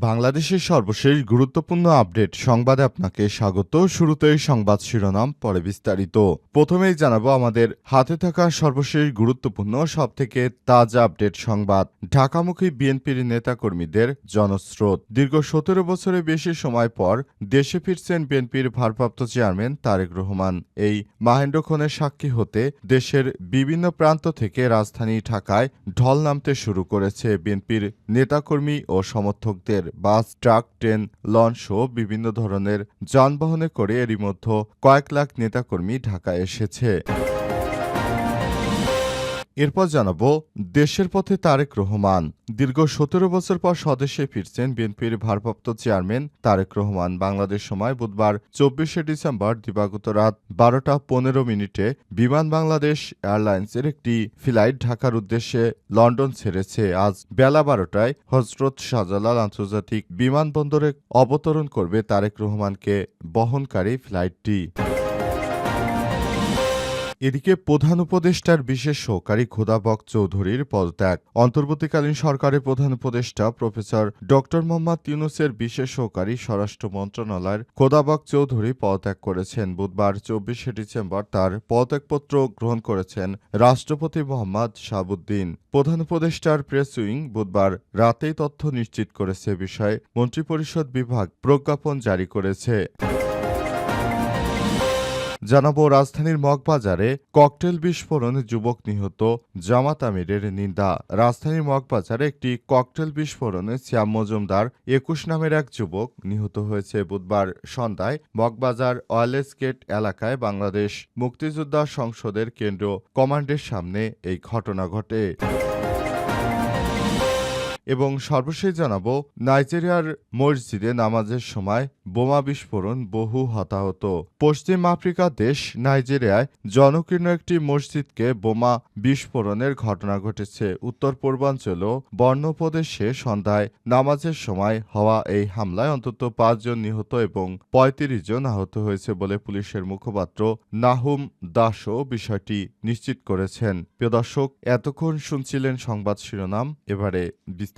বাংলাদেশের সর্বশেষ গুরুত্বপূর্ণ আপডেট সংবাদে আপনাকে স্বাগত। শুরুতেই সংবাদ শিরোনাম, পরে বিস্তারিত। প্রথমেই জানাব আমাদের হাতে থাকা সর্বশেষ গুরুত্বপূর্ণ, সবথেকে তাজা আপডেট সংবাদ। ঢাকামুখী বিএনপির নেতাকর্মীদের জনস্রোত। দীর্ঘ সতেরো বছরের বেশি সময় পর দেশে ফিরছেন বিএনপির ভারপ্রাপ্ত চেয়ারম্যান তারেক রহমান। এই মাহেন্দ্র মাহেন্দ্রক্ষণের সাক্ষী হতে দেশের বিভিন্ন প্রান্ত থেকে রাজধানী ঢাকায় ঢল নামতে শুরু করেছে বিএনপির নেতাকর্মী ও সমর্থকদের। বাস, ট্রাক, ট্রেন, লঞ্চ ও বিভিন্ন ধরনের যানবাহনে করে এরই মধ্যে কয়েক লাখ নেতাকর্মী ঢাকায় এসেছে। এরপর জানাব, দেশের পথে তারেক রহমান। দীর্ঘ সতেরো বছর পর স্বদেশে ফিরছেন বিএনপির ভারপ্রাপ্ত চেয়ারম্যান তারেক রহমান। বাংলাদেশ সময় বুধবার চব্বিশে ডিসেম্বর দিবাগত রাত বারোটা পনেরো মিনিটে বিমান বাংলাদেশ এয়ারলাইন্সের একটি ফ্লাইট ঢাকার উদ্দেশ্যে লন্ডন ছেড়েছে। আজ বেলা বারোটায় হজরত শাহজালাল আন্তর্জাতিক বিমানবন্দরে অবতরণ করবে তারেক রহমানকে বহনকারী ফ্লাইটটি। এদিকে প্রধান উপদেষ্টার বিশেষ সহকারী খোদাবক চৌধুরীর পদত্যাগ। অন্তর্বর্তীকালীন সরকারের প্রধান উপদেষ্টা প্রফেসর ড মোহাম্মদ ইউনুসের বিশেষ সহকারী স্বরাষ্ট্র মন্ত্রণালয়ের খোদাবক চৌধুরী পদত্যাগ করেছেন। বুধবার, চব্বিশে ডিসেম্বর তার পদত্যাগপত্র গ্রহণ করেছেন রাষ্ট্রপতি মোহাম্মদ শাহাবুদ্দিন। প্রধান উপদেষ্টার প্রেস উইং বুধবার রাতেই তথ্য নিশ্চিত করেছে বিষয়ে মন্ত্রিপরিষদ বিভাগ প্রজ্ঞাপন জারি করেছে। জানাব রাজধানীর মগবাজারে ককটেল বিস্ফোরণে, যুবক নিহত, জামাত আমিরের নিন্দা। রাজধানীর মগবাজারে একটি ককটেল বিস্ফোরণে শ্যাম মজুমদার, একুশ নামের এক যুবক নিহত হয়েছে বুধবার সন্ধ্যায় মগবাজার ওয়ালেস গেট এলাকায় বাংলাদেশ মুক্তিযোদ্ধা সংসদের কেন্দ্র কমান্ডের সামনে এই ঘটনা ঘটে। এবং সর্বশেষ জানাব, নাইজেরিয়ার মসজিদে নামাজের সময় বোমা বিস্ফোরণ বহু হতাহত। পশ্চিম আফ্রিকা দেশ নাইজেরিয়ায় জনকীর্ণ একটি মসজিদকে বোমা বিস্ফোরণের ঘটনা ঘটেছে। উত্তর পূর্বাঞ্চল বর্ণপ্রদেশে সন্ধ্যায় নামাজের সময় হওয়া এই হামলায় অন্তত পাঁচজন নিহত এবং পঁয়ত্রিশ জন আহত হয়েছে বলে পুলিশের মুখপাত্র নাহুম দাসও বিষয়টি নিশ্চিত করেছেন। প্রিয় দর্শক, এতক্ষণ শুনছিলেন সংবাদ শিরোনাম, এবারে বিস্তারিত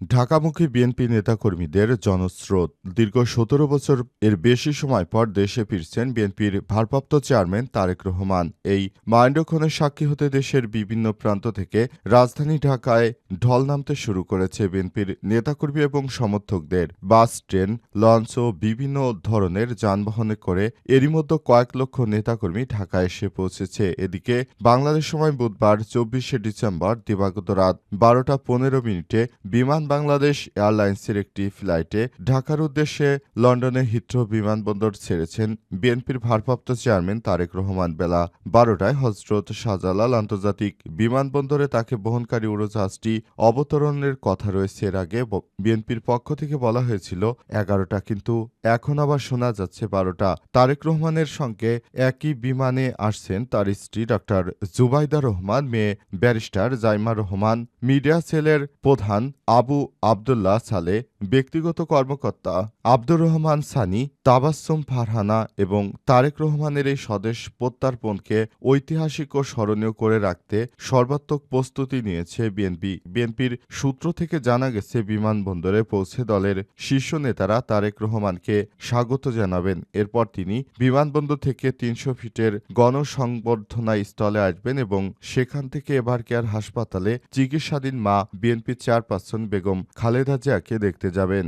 ঢাকামুখী বিএনপি নেতাকর্মীদের জনস্রোত। দীর্ঘ সতেরো বছর এর বেশি সময় পর দেশে ফিরছেন বিএনপির ভারপ্রাপ্ত চেয়ারম্যান তারেক রহমান। এই মাইন্ডক্ষণের সাক্ষী হতে দেশের বিভিন্ন প্রান্ত থেকে রাজধানী ঢাকায় ঢল নামতে শুরু করেছে বিএনপির নেতাকর্মী এবং সমর্থকদের। বাস, ট্রেন, লঞ্চ ও বিভিন্ন ধরনের যানবাহনে করে এরই মধ্যে কয়েক লক্ষ নেতাকর্মী ঢাকায় এসে পৌঁছেছে। এদিকে বাংলাদেশ সময় বুধবার চব্বিশে ডিসেম্বর, দিবাগত রাত বারোটা পনেরো মিনিটে বিমান বাংলাদেশ এয়ারলাইন্সের একটি ফ্লাইটে ঢাকার উদ্দেশ্যে লন্ডনে হিথ্রো বিমানবন্দর ছেড়েছেন বিএনপির ভারপ্রাপ্ত চেয়ারম্যান তারেক রহমান। বেলা বারোটায় হজরত শাহজালাল আন্তর্জাতিক বিমানবন্দরে তাকে বহনকারী উড়োজাহাজটি অবতরণের কথা রয়েছে। এর আগে বিএনপির পক্ষ থেকে বলা হয়েছিল, এগারোটা কিন্তু এখন আবার শোনা যাচ্ছে বারোটা। তারেক রহমানের সঙ্গে একই বিমানে আসছেন তার স্ত্রী ডক্টর জুবাইদা রহমান, মেয়ে ব্যারিস্টার জাইমা রহমান, মিডিয়া সেলের প্রধান আবু আবদুল্লাহ সালে ব্যক্তিগত কর্মকর্তা আব্দুর রহমান সানি, তাবাসসুম ফারহানা এবং তারেক রহমানের এই স্বদেশ প্রত্যার্পণকে ঐতিহাসিক ও স্মরণীয় করে রাখতে সর্বাত্মক প্রস্তুতি নিয়েছে বিএনপি। বিএনপির সূত্র থেকে জানা গেছে, বিমানবন্দরে পৌঁছে দলের শীর্ষ নেতারা তারেক রহমানকে স্বাগত জানাবেন। এরপর তিনি বিমানবন্দর থেকে তিনশো ফিটের গণসংবর্ধনা স্থলে আসবেন এবং সেখান থেকে এবার কেয়ার হাসপাতালে চিকিৎসাধীন মা বিএনপি চেয়ারপারসন বেগম খালেদা জিয়াকে দেখতে যাবেন।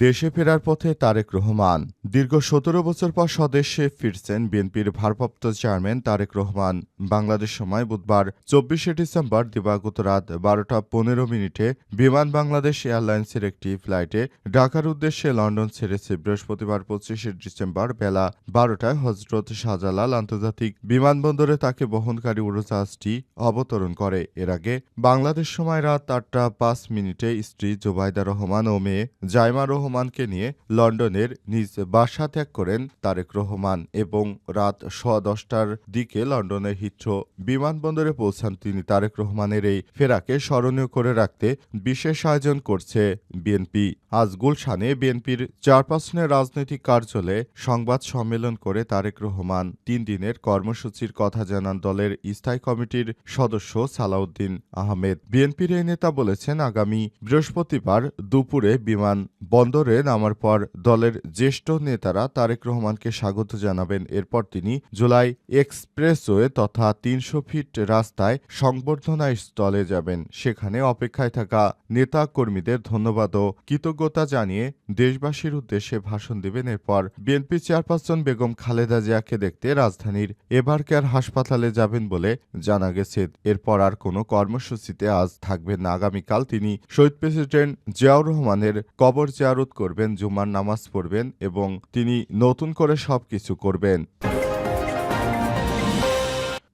দেশে ফেরার পথে তারেক রহমান। দীর্ঘ সতেরো বছর পর স্বদেশে ফিরছেন বিএনপির ভারপ্রাপ্ত চেয়ারম্যান তারেক রহমান। বাংলাদেশ সময় বুধবার চব্বিশে ডিসেম্বর দিবাগত রাত বারোটা পনেরো মিনিটে বিমান বাংলাদেশ এয়ারলাইন্সের একটি ফ্লাইটে ঢাকার উদ্দেশ্যে লন্ডন ছেড়েছে বৃহস্পতিবার পঁচিশে ডিসেম্বর বেলা বারোটায় হজরত শাহজালাল আন্তর্জাতিক বিমানবন্দরে তাকে বহনকারী উড়োজাহাজটি অবতরণ করে। এর আগে বাংলাদেশ সময় রাত আটটা পাঁচ মিনিটে স্ত্রী জোবাইদা রহমান ও মেয়ে জাইমা রহমানকে নিয়ে লন্ডনের নিজ বাসা ত্যাগ করেন তারেক রহমান এবং রাত সোয়া দশটার দিকে লন্ডনের হিথ্রো বিমানবন্দরে পৌঁছান তিনি তারেক রহমানের এই ফেরাকে স্মরণীয় করে রাখতে বিশেষ আয়োজন করছে বিএনপি। আজ গুলশানে বিএনপির চেয়ারপারসনের রাজনৈতিক কার্যালয়ে সংবাদ সম্মেলন করে তারেক রহমান। তিন দিনের কর্মসূচির কথা জানান দলের স্থায়ী কমিটির সদস্য সালাউদ্দিন আহমেদ। বিএনপির এই নেতা বলেছেন, আগামী বৃহস্পতিবার দুপুরে বিমান বন্দরে নামার পর দলের জ্যেষ্ঠ নেতারা তারেক রহমানকে স্বাগত জানাবেন। এরপর তিনি জুলাই এক্সপ্রেসওয়ে তথা তিনশো ফিট রাস্তায় সংবর্ধনা স্থলে যাবেন। সেখানে অপেক্ষায় থাকা নেতা কর্মীদের ধন্যবাদ ও কৃতজ্ঞতা জানিয়ে দেশবাসীর উদ্দেশ্যে ভাষণ দেবেন। এরপর বিএনপি চেয়ারপারসন বেগম খালেদা জিয়াকে দেখতে রাজধানীর এভার কেয়ার হাসপাতালে যাবেন বলে জানা গেছে। এরপর আর কোনো কর্মসূচিতে আজ থাকবেন না। আগামীকাল তিনি শহীদ প্রেসিডেন্ট জিয়াউর রহমানের কবর জিয়ারত করবেন জুমার নামাজ পড়বেন এবং তিনি নতুন করে সব কিছু করবেন।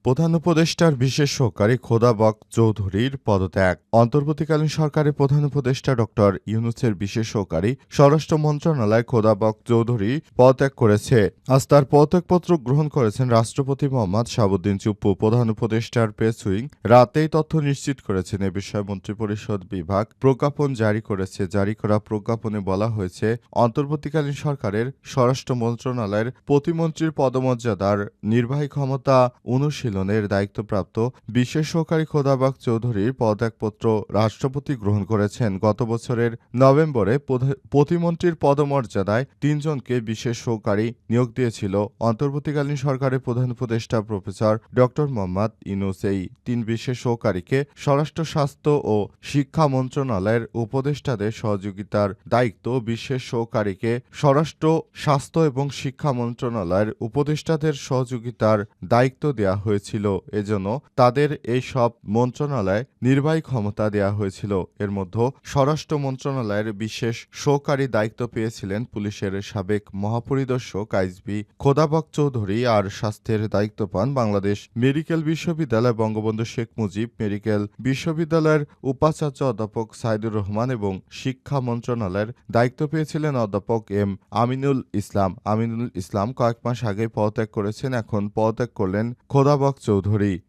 প্রধান উপদেষ্টার বিশেষ সহকারী খোদাবক চৌধুরীর পদত্যাগ। অন্তর্বর্তীকালীন সরকারের প্রধান উপদেষ্টা ডক্টর ইউনুসের বিশেষ সহকারী স্বরাষ্ট্র মন্ত্রণালয় খোদাবক চৌধুরী পদত্যাগ করেছে। আজ তার পদত্যাগপত্র গ্রহণ করেছেন রাষ্ট্রপতি মোহাম্মদ শাহাবুদ্দিন চুপ্পু। প্রধান উপদেষ্টার প্রেস উইং রাতেই তথ্য নিশ্চিত করেছেন এ বিষয়ে মন্ত্রিপরিষদ বিভাগ প্রজ্ঞাপন জারি করেছে। জারি করা প্রজ্ঞাপনে বলা হয়েছে, অন্তর্বর্তীকালীন সরকারের স্বরাষ্ট্র মন্ত্রণালয়ের প্রতিমন্ত্রীর পদমর্যাদার নির্বাহী ক্ষমতা অনুশীলনের দায়িত্বপ্রাপ্ত বিশেষ সহকারী খোদাবাগ চৌধুরীর পদত্যাগপত্র রাষ্ট্রপতি গ্রহণ করেছেন। গত বছরের নভেম্বরে প্রতিমন্ত্রীর পদমর্যাদায় তিনজনকে বিশেষ সহকারী নিয়োগ দিয়েছিল। অন্তর্বর্তীকালীন সরকারের প্রধান উপদেষ্টা প্রফেসর ড. মোহাম্মদ ইনুস এই তিন বিশেষ সহকারীকে স্বরাষ্ট্র, স্বাস্থ্য ও শিক্ষা মন্ত্রণালয়ের উপদেষ্টাদের সহযোগিতার দায়িত্ব বিশেষ সহকারীকে স্বরাষ্ট্র, স্বাস্থ্য এবং শিক্ষা মন্ত্রণালয়ের উপদেষ্টাদের সহযোগিতার দায়িত্ব দেওয়া হয়েছিল, এজন্য তাদের এই সব মন্ত্রণালয়ে নির্বাহী ক্ষমতা দেওয়া হয়েছিল। এর মধ্যে স্বরাষ্ট্র মন্ত্রণালয়ের বিশেষ সহকারী দায়িত্ব পেয়েছিলেন পুলিশের সাবেক মহাপরিদর্শক আইসবি খোদাবক চৌধুরী আর স্বাস্থ্যের দায়িত্ব পান বাংলাদেশ মেডিকেল বিশ্ববিদ্যালয় বঙ্গবন্ধু শেখ মুজিব, মেডিকেল বিশ্ববিদ্যালয়ের উপাচার্য অধ্যাপক সাইদুর রহমান এবং শিক্ষা মন্ত্রণালয়ের দায়িত্ব পেয়েছিলেন অধ্যাপক এম আমিনুল ইসলাম। আমিনুল ইসলাম কয়েক মাস আগে পদত্যাগ করেছেন, এখন পদত্যাগ করলেন খোদাবক চৌধুরী।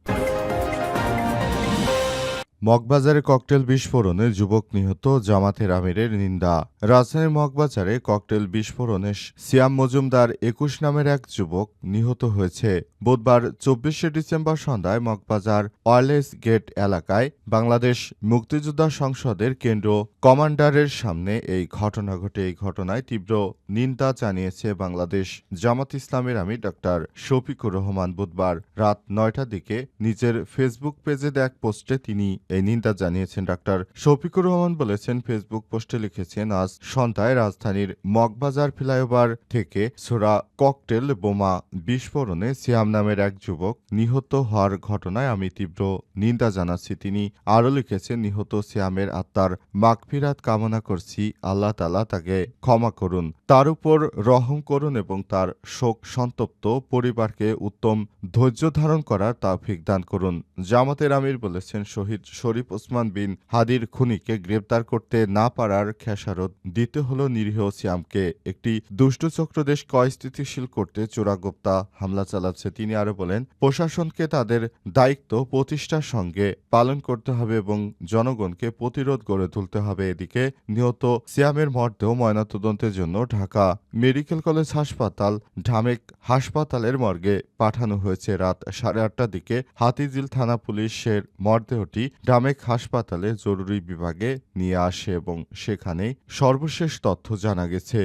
মগবাজারে ককটেল বিস্ফোরণে যুবক নিহত জামাতের আমিরের নিন্দা। রাজধানীর মগবাজারে ককটেল বিস্ফোরণে সিয়াম মজুমদার একুশ নামের এক যুবক নিহত হয়েছে। বুধবার চব্বিশে ডিসেম্বর সন্ধ্যায় মগবাজার ওয়ারলেস গেট এলাকায় বাংলাদেশ মুক্তিযোদ্ধা সংসদের কেন্দ্র কমান্ডারের সামনে এই ঘটনা ঘটে। এই ঘটনায় তীব্র নিন্দা জানিয়েছে বাংলাদেশ জামাত ইসলামের আমি ডক্টর শফিকুর রহমান। বুধবার রাত নয়টার দিকে নিজের ফেসবুক পেজে এক পোস্টে তিনি এই নিন্দা জানিয়েছেন ডাক্তার শফিকুর রহমান বলেছেন, ফেসবুক পোস্টে লিখেছেন, আজ সন্ধ্যায় রাজধানীর মগবাজার ফ্লাইওভার থেকে সোরা ককটেল বোমা বিস্ফোরণে সিয়াম নামের এক যুবক নিহত হওয়ার ঘটনায় আমি তীব্র নিন্দা জানাচ্ছি। তিনি আরও লিখেছেন, নিহত সিয়ামের আত্মার মাগফিরাত কামনা করছি, আল্লাহ তালা তাকে ক্ষমা করুন। তার উপর রহম করুন এবং তার শোক সন্তপ্ত পরিবারকে উত্তম ধৈর্য ধারণ করার তাফিক দান করুন। জামাতের আমির বলেছেন, শহীদ শরীফ ওসমান বিন হাদির খুনিকে গ্রেপ্তার করতে না পারার খেসারত দিতে হল নিরীহ সিয়ামকে। একটি দুষ্ট চক্রদেশ অস্থিতিশীল করতে চোরাগোপ্তা হামলা চালাচ্ছে। তিনি আরও বলেন, প্রশাসনকে তাদের দায়িত্ব প্রতিষ্ঠার সঙ্গে পালন করতে হবে এবং জনগণকে প্রতিরোধ গড়ে তুলতে হবে। এদিকে নিহত সিয়ামের মরদেহ ময়নাতদন্তের জন্য ঢাকা মেডিকেল কলেজ হাসপাতাল, ঢামেক হাসপাতালের মর্গে পাঠানো হয়েছে। রাত সাড়ে আটটার দিকে হাতিজিল থানা পুলিশের মরদেহটি ঢামেক হাসপাতালে জরুরি বিভাগে নিয়ে আসে এবং সেখানে সর্বশেষ তথ্য জানা গেছে।